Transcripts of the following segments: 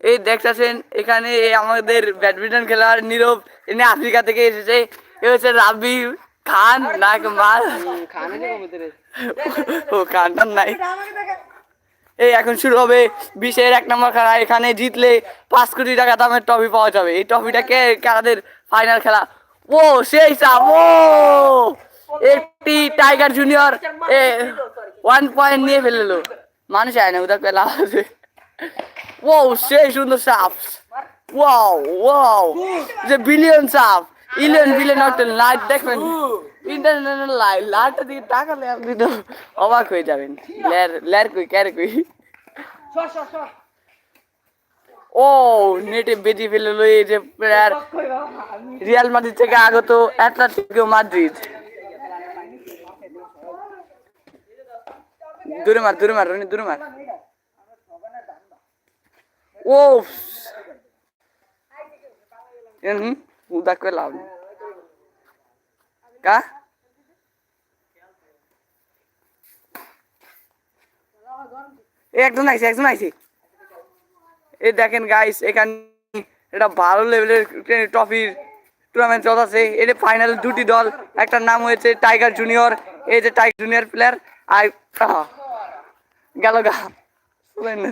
এই দেখতেছেন এখানে আমাদের ব্যাডমিন্টন খেলার নীরব এনে আফ্রিকা থেকে এসেছে। এ হচ্ছে রাবি খান, না মাল। ও খানটার নাই। এই এখন শুরু হবে বিশের এক নম্বর খেলা। এখানে জিতলে পাঁচ কোটি টাকা দামের ট্রফি পাওয়া যাবে। এই ট্রফিটা কে কাদের ফাইনাল খেলা? ও, সেই চাপ ও! একটি টাইগার জুনিয়র ওয়ান পয়েন্ট নিয়ে ফেলল। মানুষ আয় না ওদের পেলা আছে ও সেই সুন্দর সাপ ওয়াও ওয়াও যে বিলিয়ন সাপ ইলিয়ন বিলিয়ন একটা লাইট দেখবেন ইন্টারন্যাশনাল লাইট লাইটটা দিকে টাকালে আপনি তো অবাক হয়ে যাবেন লের লের কই ক্যারে কই ও নেটে বেজি ফেলে লই যে প্লেয়ার রিয়াল মাদ্রিদ থেকে আগত অ্যাটলেটিকো মাদ্রিদ দূরে মার দূরে মার, রনি, দূরে মার। ও, হুম লাভ নেই। কা? একজন আইছে একজন আইছে। এই দেখেন গাইস এখানে এটা ভালো লেভেলের ট্রফির টুর্নামেন্ট চলতেছে এটা ফাইনাল দুটি দল, একটা নাম হয়েছে টাইগার জুনিয়র এই যে টাইগার জুনিয়র প্লেয়ার আর গেল গা। শুনেন না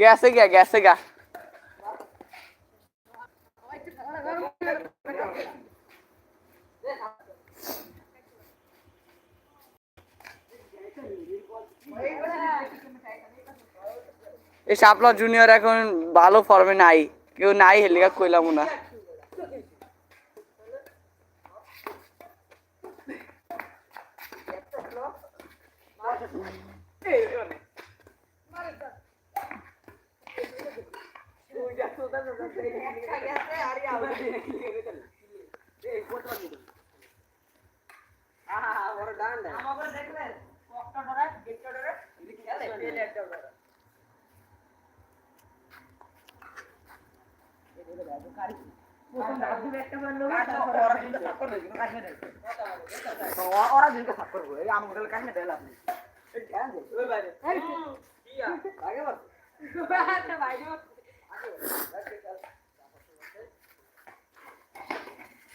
গেছে গা গেছে গা। এই শাপলা জুনিয়র এখন ভালো ফর্মে নাই। কেউ নাই হেলিকা কইলাম না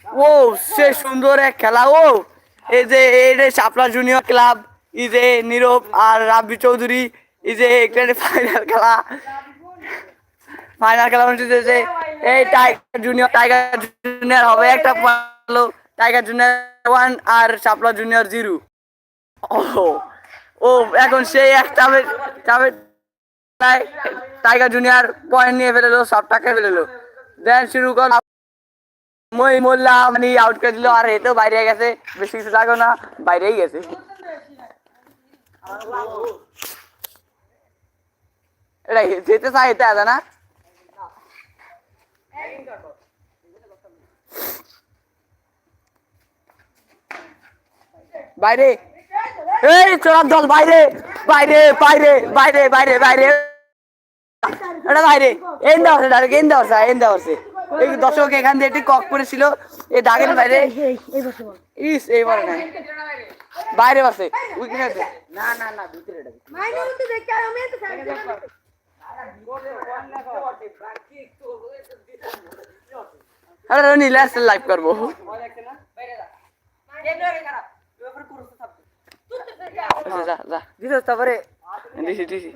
ও সে সুন্দর এক খেলা ও। এই যে এই যে শাপলা জুনিয়র ক্লাব এই যে নীরব আর রাব্বি চৌধুরী এই যে এখানে ফাইনাল খেলা। ফাইনাল খেলা অনুষ্ঠিত হয়েছে এই টাইগার জুনিয়র টাইগার জুনিয়র হবে একটা ভালো টাইগার জুনিয়র ওয়ান আর শাপলা জুনিয়র জিরো ও ও, এখন সেই একটা তবে টাইগার জুনিয়র পয়েন্ট নিয়ে ফেলেলো সব টাকা ফেলেলো। দেন শুরু কর, মই মোল্লা মানে আউট করে দিল, আর এতেও বাইরে গেছে, বেশি কিছু লাগো না, বাইরেই গেছে। এটা যেতে চাই এটা না বাইরে। এই চোরার দল বাইরে বাইরে বাইরে বাইরে বাইরে বাইরে। এটা বাইরে। এন দেওয়া আছে ডাইরেক্ট এন দেওয়া আছে এন দেওয়া আছে। এই দর্শক এখান দিয়ে একটি কক পড়েছিল এই দাগের বাইরে। ইস এইবার না বাইরে বসে উইকেট না না না ভিতরে আর রনি লাস্ট লাইভ করব। যা যা। দিদি তারপরে দিছি দিছি